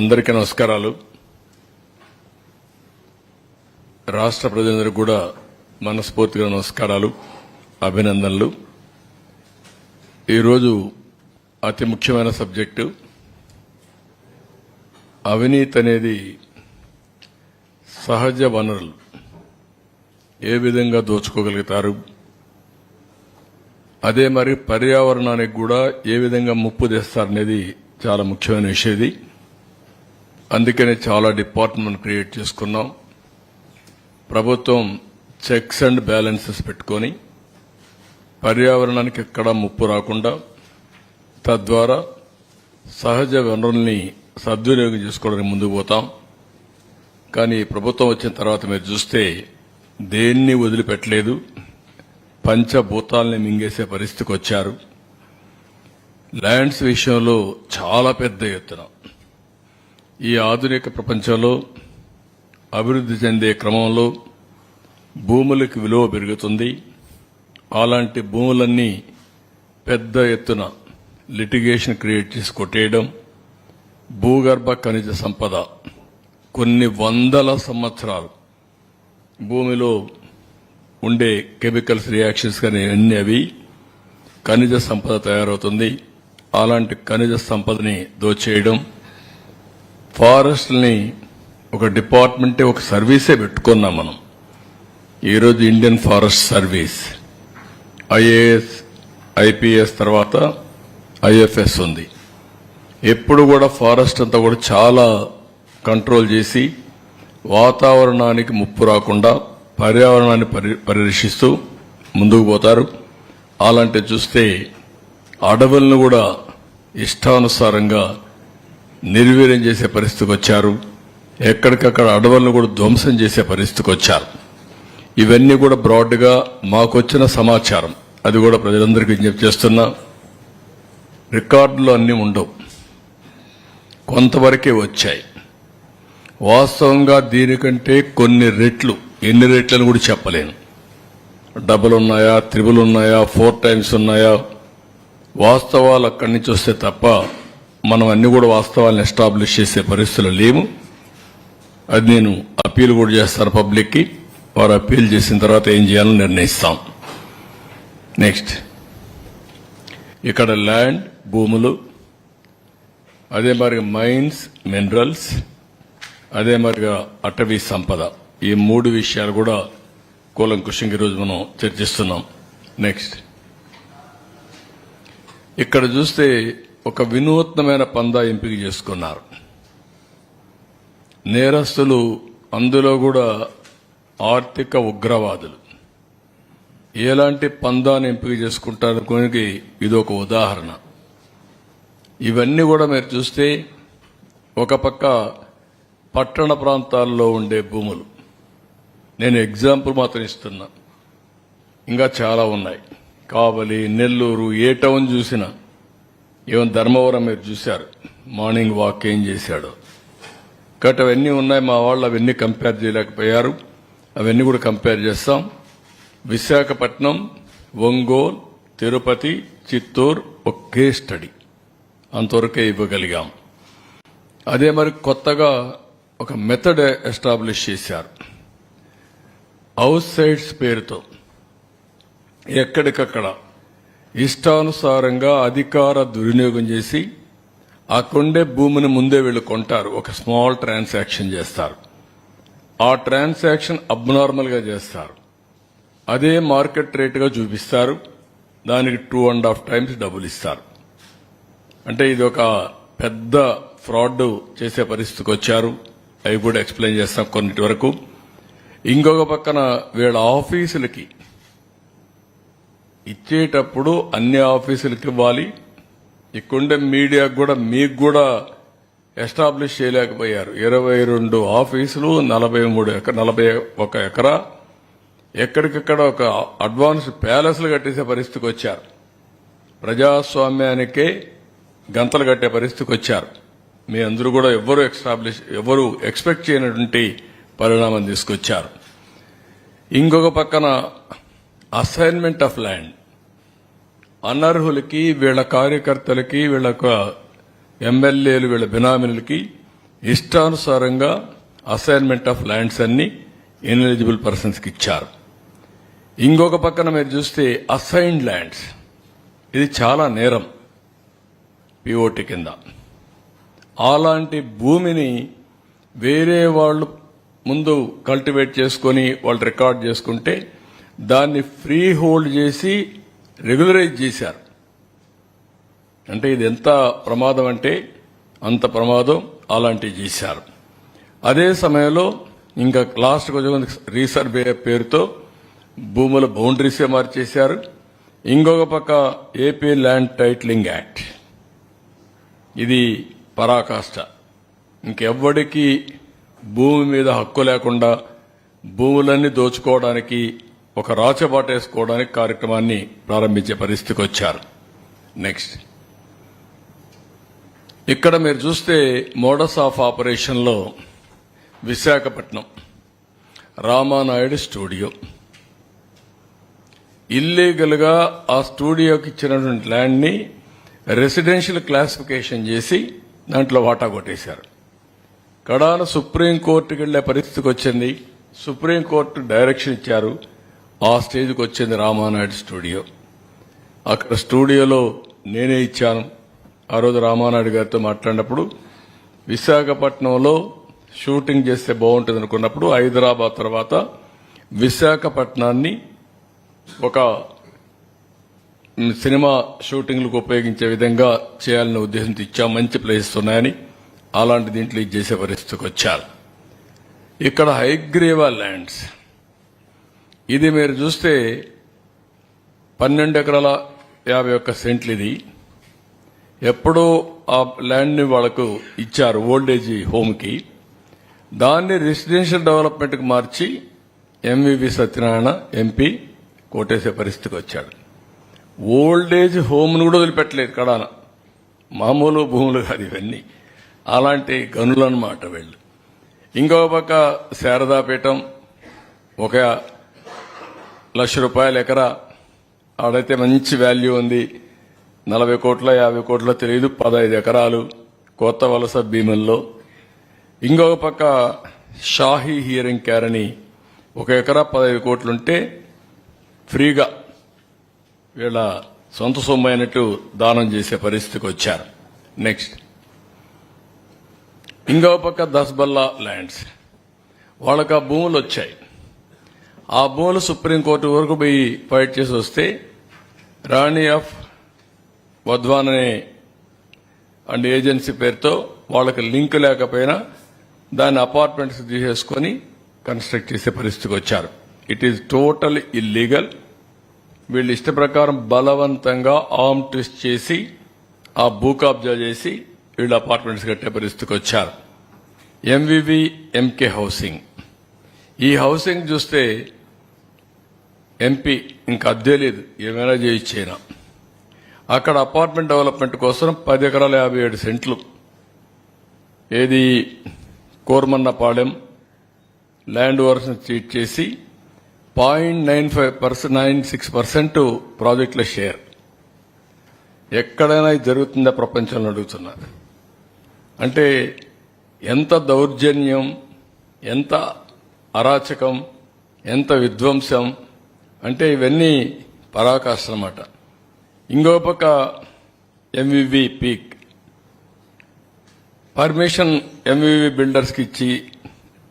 అందరికీ నమస్కారాలు. రాష్ట్ర ప్రజలందరికీ కూడా మనస్ఫూర్తిగా నమస్కారాలు అభినందనలు. ఈరోజు అతి ముఖ్యమైన సబ్జెక్టు అవినీతి అనేది సహజ వనరులు. ఏ విధంగా దోచుకోగలుగుతారు? అదే మరి పర్యావరణానికి కూడా ఏ విధంగా ముప్పు తెస్తారనేది చాలా ముఖ్యమైన విషయం ఇది అందుకనే చాలా డిపార్ట్మెంట్ క్రియేట్ చేసుకున్నాం. ప్రభుత్వం చెక్స్ అండ్ బ్యాలెన్సెస్ పెట్టుకొని పర్యావరణానికి ఎక్కడా ముప్పు రాకుండా తద్వారా సహజ వనరుల్ని సద్వినియోగం చేసుకోవడానికి ముందుకు పోతాం. కానీ ప్రభుత్వం వచ్చిన తర్వాత మీరు చూస్తే దేన్ని వదిలిపెట్టలేదు. పంచభూతాల్ని మింగేసే పరిస్థితికి వచ్చారు. ల్యాండ్స్ విషయంలో చాలా పెద్ద ఎత్తున ఈ ఆధునిక ప్రపంచంలో అభివృద్ధి చెందే క్రమంలో భూములకు విలువ పెరుగుతుంది. అలాంటి భూములన్నీ పెద్ద ఎత్తున లిటిగేషన్ క్రియేట్ చేసి కొట్టేయడం భూగర్భ ఖనిజ సంపద కొన్ని వందల సంవత్సరాలు భూమిలో ఉండే కెమికల్స్ రియాక్షన్స్ కానీ అన్ని అవి ఖనిజ సంపద తయారవుతుంది. అలాంటి ఖనిజ సంపదని దోచేయడం ఫారెస్ట్ని ఒక డిపార్ట్మెంటే ఒక సర్వీసే పెట్టుకున్నాం మనం. ఈరోజు Indian forest service. IAS IPS తర్వాత ఐఎఫ్ఎస్ ఉంది. ఎప్పుడు కూడా ఫారెస్ట్ అంతా కూడా చాలా కంట్రోల్ చేసి వాతావరణానికి ముప్పు రాకుండా పర్యావరణాన్ని పరి పరిరక్షిస్తూ ముందుకు పోతారు. అలాంటి చూస్తే అడవులను కూడా ఇష్టానుసారంగా నిర్వీర్యం చేసే పరిస్థితికి వచ్చారు. ఎక్కడికక్కడ అడవులను కూడా ధ్వంసం చేసే పరిస్థితికి వచ్చారు. ఇవన్నీ కూడా బ్రాడ్గా మాకొచ్చిన సమాచారం. అది కూడా ప్రజలందరికీ విజ్ఞప్తి చేస్తున్నా. రికార్డులు అన్నీ ఉండవు. కొంతవరకే వచ్చాయి. వాస్తవంగా దీనికంటే కొన్ని రెట్లు ఎన్ని రెట్లని కూడా చెప్పలేను. డబుల్ ఉన్నాయా త్రిబుల్ ఉన్నాయా ఫోర్ టైమ్స్ ఉన్నాయా? వాస్తవాలు అక్కడి నుంచి వస్తే తప్ప మనం అన్ని కూడా వాస్తవాలను ఎస్టాబ్లిష్ చేసే పరిస్థితులు లేవు. అది నేను అప్పీల్ కూడా చేస్తాను పబ్లిక్కి. వారు అప్పీల్ చేసిన తర్వాత ఏం చేయాలో నిర్ణయిస్తాం. నెక్స్ట్. ఇక్కడ ల్యాండ్ భూములు అదే మరి మైన్స్ మినరల్స్ అదే మరిగా అటవీ సంపద. ఈ మూడు విషయాలు కూడా కూలంకుషంగా ఈరోజు మనం చర్చిస్తున్నాం. నెక్స్ట్. ఇక్కడ చూస్తే ఒక వినూత్నమైన పందా ఎంపిక చేసుకున్నారు. నేరస్తులు అందులో కూడా ఆర్థిక ఉగ్రవాదులు. ఎలాంటి పందాన్ని ఎంపిక చేసుకుంటారనుకోనికి ఇది ఒక ఉదాహరణ. ఇవన్నీ కూడా మీరు చూస్తే ఒక పక్క పట్టణ ప్రాంతాల్లో ఉండే భూములు. నేను ఎగ్జాంపుల్ మాత్రం ఇస్తున్నా. ఇంకా చాలా ఉన్నాయి. కావలి నెల్లూరు ఏ టౌన్ చూసినా ఈవెన్ ధర్మవరం మీరు చూశారు? మార్నింగ్ వాక్ ఏం చేశాడో? కాబట్టి అవన్నీ ఉన్నాయి మా వాళ్ళు అవన్నీ కంపేర్ చేయలేకపోయారు. అవన్నీ కూడా కంపేర్ చేస్తాం. విశాఖపట్నం ఒంగోలు తిరుపతి చిత్తూరు ఒకే స్టడీ అంతవరకే ఇవ్వగలిగాం. అదే మరి కొత్తగా ఒక మెథడ్ ఎస్టాబ్లిష్ చేశారు. అవుట్ సైడ్స్ పేరుతో. ఎక్కడికక్కడ. ఇష్టానుసారంగా అధికార దుర్వినియోగం చేసి ఆ కొండే భూమిని ముందే వీళ్ళు కొంటారు. ఒక స్మాల్ ట్రాన్సాక్షన్ చేస్తారు. ఆ ట్రాన్సాక్షన్ అబ్నార్మల్గా చేస్తారు. అదే మార్కెట్ రేటుగా చూపిస్తారు. దానికి టూ అండ్ హాఫ్ టైమ్స్ డబ్బులు ఇస్తారు. అంటే ఇది ఒక పెద్ద ఫ్రాడ్ చేసే పరిస్థితికి వచ్చారు. అవి కూడా ఎక్స్ప్లెయిన్ చేస్తాం కొన్నిటి వరకు. ఇంకొక పక్కన వీళ్ళ ఆఫీసులకి ఇచ్చేటప్పుడు అన్ని ఆఫీసులకి ఇవ్వాలి. ఇక్కడుండే మీడియాకు కూడా మీకు కూడా ఎస్టాబ్లిష్ చేయలేకపోయారు. ఇరవై రెండు ఆఫీసులు నలభై మూడు ఎకర నలభై ఒక ఎకరా. ఎక్కడికక్కడ ఒక అడ్వాన్స్ ప్యాలెస్లు కట్టేసే పరిస్థితికి వచ్చారు. ప్రజాస్వామ్యానికే గంతలు కట్టే పరిస్థితికి వచ్చారు. మీ అందరూ కూడా ఎవరు ఎస్టాబ్లిష్ ఎవరు ఎక్స్పెక్ట్ చేయనటువంటి పరిణామం తీసుకొచ్చారు. ఇంకొక పక్కన అసైన్మెంట్ ఆఫ్ ల్యాండ్ అనర్హులకి వీళ్ళ కార్యకర్తలకి వీళ్ళ ఎమ్మెల్యేలు వీళ్ళ బినామినులకి ఇష్టానుసారంగా అసైన్మెంట్ ఆఫ్ ల్యాండ్స్ అన్ని ఇన్ఎలిజిబుల్ పర్సన్స్కి ఇచ్చారు. ఇంకొక పక్కన మీరు చూస్తే అసైన్డ్ ల్యాండ్స్ ఇది చాలా నేరం పిఓటి కింద. అలాంటి భూమిని వేరే వాళ్ళు ముందు కల్టివేట్ చేసుకొని వాళ్ళు రికార్డ్ చేసుకుంటే దాన్ని ఫ్రీ హోల్డ్ చేసి రెగ్యులరైజ్ చేశారు. అంటే ఇది ఎంత ప్రమాదం అంటే అంత ప్రమాదం అలాంటివి చేశారు. అదే సమయంలో ఇంకా లాస్ట్ కొంచెం రీసర్వే పేరుతో భూముల బౌండరీసే మార్చేశారు. ఇంకొక పక్క ఏపీ ల్యాండ్ టైటిలింగ్ యాక్ట్. ఇది పరాకాష్ట. ఇంకెవ్వడికి భూమి మీద హక్కు లేకుండా భూములన్నీ దోచుకోవడానికి ఒక రాచబాట వేసుకోవడానికి కార్యక్రమాన్ని ప్రారంభించే పరిస్థితికి వచ్చారు. నెక్స్ట్ ఇక్కడ మీరు చూస్తే మోడస్ ఆఫ్ ఆపరేషన్లో విశాఖపట్నం రామానాయుడు స్టూడియో. ఇల్లీగల్గా ఆ స్టూడియోకి ఇచ్చినటువంటి ల్యాండ్ని రెసిడెన్షియల్ క్లాసిఫికేషన్ చేసి దాంట్లో వాటా కొట్టేశారు. కడాన సుప్రీంకోర్టుకి వెళ్ళే పరిస్థితికి వచ్చింది. సుప్రీంకోర్టు డైరెక్షన్ ఇచ్చారు. ఆ స్టేజ్కి వచ్చింది రామానాయుడు స్టూడియో. అక్కడ స్టూడియోలో నేనే ఇచ్చాను. ఆ రోజు రామానాయుడు గారితో మాట్లాడినప్పుడు విశాఖపట్నంలో షూటింగ్ చేస్తే బాగుంటుంది అనుకున్నప్పుడు హైదరాబాద్ తర్వాత విశాఖపట్నాన్ని ఒక సినిమా షూటింగ్లకు ఉపయోగించే విధంగా చేయాలనే ఉద్దేశంతో ఇచ్చాం. మంచి ప్లేసెస్ ఉన్నాయని అలాంటి దీంట్లో ఇది చేసే పరిస్థితికి వచ్చారు. ఇక్కడ హైగ్రేవా ల్యాండ్స్ ఇది మీరు చూస్తే పన్నెండు ఎకరాల యాభై ఒక్క సెంట్లు ఇది ఎప్పుడో ఆ ల్యాండ్ని వాళ్ళకు ఇచ్చారు ఓల్డేజ్ హోమ్కి. దాన్ని రెసిడెన్షియల్ డెవలప్మెంట్కి మార్చి ఎంవివి సత్యనారాయణ ఎంపీ కోటేసే పరిస్థితికి వచ్చాడు. ఓల్డేజ్ హోమ్ను కూడా వదిలిపెట్టలేదు కడాన. మామూలు భూములు కాదు ఇవన్నీ. అలాంటి గనులు అన్నమాట వీళ్ళు. ఇంకో పక్క శారదాపీఠం ఒక లక్ష రూపాయల ఎకరా. ఆడైతే మంచి వాల్యూ ఉంది. నలభై కోట్ల యాభై కోట్ల తెలియదు పదహైదు ఎకరాలు కొత్త వలస భీముల్లో. ఇంకొక పక్క షాహీ హియరింగ్ కేర్ అని ఒక ఎకరా పదహైదు కోట్లుంటే ఫ్రీగా వీళ్ళ సొంత సొమ్ము అయినట్టు దానం చేసే పరిస్థితికి వచ్చారు. నెక్స్ట్ ఇంకో పక్క దస్బల్లా ల్యాండ్స్. వాళ్ళకి ఆ భూములు వచ్చాయి ఆ భూములు సుప్రీంకోర్టు వరకు పోయి ఫైట్ చేసి వస్తే రాణి ఆఫ్ వద్వాన్ అనే అండ్ ఏజెన్సీ పేరుతో వాళ్ళకి లింక్ లేకపోయినా దాన్ని అపార్ట్మెంట్స్ తీసేసుకొని కన్స్ట్రక్ట్ చేసే పరిస్థితికి వచ్చారు. ఇట్ ఈస్ టోటల్ ఇల్లీగల్ వీళ్ళు ఇష్ట ప్రకారం బలవంతంగా ఆర్మ్ ట్విస్ట్ చేసి ఆ భూ కబ్జా చేసి వీళ్ళు అపార్ట్మెంట్స్ కట్టే పరిస్థితికి వచ్చారు. ఎంవివి ఎంకే హౌసింగ్ ఈ హౌసింగ్ చూస్తే ఎంపీ ఇంకా అద్దె లేదు. ఏమైనా చేయించైనా అక్కడ అపార్ట్మెంట్ డెవలప్మెంట్ కోసం పది ఎకరాల యాభై ఏడు సెంట్లు. ఏది కోరమన్నపాళెం ల్యాండ్ ఓవర్స్ చీట్ చేసి point nine five percent nine six percent ప్రాజెక్టుల షేర్. ఎక్కడైనా ఇది జరుగుతుందా ప్రపంచంలో అడుగుతున్నారు అంటే ఎంత దౌర్జన్యం ఎంత అరాచకం ఎంత విధ్వంసం అంటే ఇవన్నీ పరాకాష్ట అనమాట ఇంకో పక్క ఎంవివి పీక్ పర్మిషన్ ఎంవివి బిల్డర్స్కి ఇచ్చి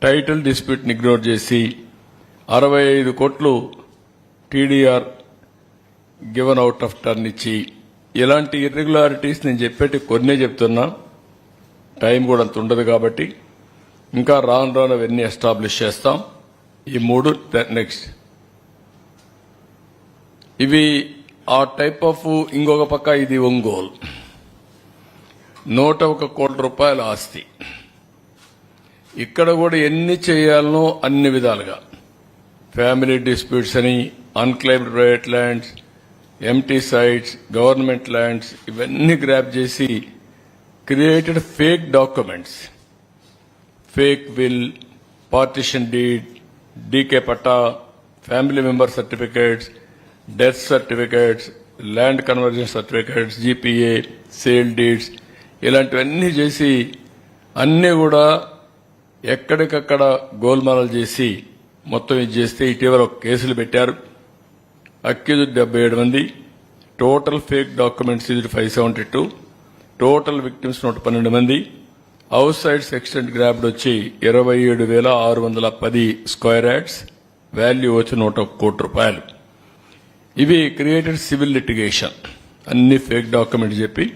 టైటిల్ డిస్ప్యూట్ని ఇగ్నోర్ చేసి అరవై ఐదు కోట్లు TDR given out of turn ఇచ్చి ఇలాంటి ఇర్రెగ్యులారిటీస్ నేను చెప్పేటి కొన్నే చెప్తున్నా. టైం కూడా అంత ఉండదు కాబట్టి. ఇంకా రాను రాను అవన్నీ ఎస్టాబ్లిష్ చేస్తాం. ఈ మూడు నెక్స్ట్ ఇవి ఆ టైప్ ఆఫ్ ఇంకొక పక్క ఇది ఒంగోలు. నూట ఒక కోట్ల రూపాయల ఆస్తి. ఇక్కడ కూడా ఎన్ని చేయాలనో అన్ని విధాలుగా. ఫ్యామిలీ డిస్ప్యూట్స్ అని unclaimed private lands empty sites government lands ఇవన్నీ గ్రాప్ చేసి created fake documents fake will partition deed DK patta family member certificates death certificates land conversion certificates GPA sale deeds ఇలాంటివన్నీ చేసి అన్నీ కూడా ఎక్కడికక్కడ గోల్మాలలు చేసి మొత్తం ఇది చేస్తే ఇటీవల ఒక కేసులు పెట్టారు. అక్యూజ్ డెబ్బై ఏడు మంది. టోటల్ ఫేక్ డాక్యుమెంట్స్ ఇది five seventy two total victims నూట పన్నెండు మంది. అవుట్ సైడ్ ఎక్స్టెంట్ గ్రాబ్డ్ వచ్చి ఇరవై ఏడు వేల ఆరు వందల పది స్క్వేర్ యాడ్స్ వాల్యూ వచ్చి నూట కోటి రూపాయలు. ఇవి క్రియేటెడ్ సివిల్ లిటిగేషన్ అన్ని ఫేక్ డాక్యుమెంట్ చెప్పి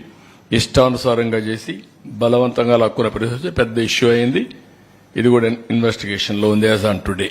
ఇష్టానుసారంగా చేసి బలవంతంగా లాక్కున్న పరిస్థితి పెద్ద ఇష్యూ అయింది. ఇది కూడా ఇన్వెస్టిగేషన్లో ఉంది యాజ్ ఆన్ టుడే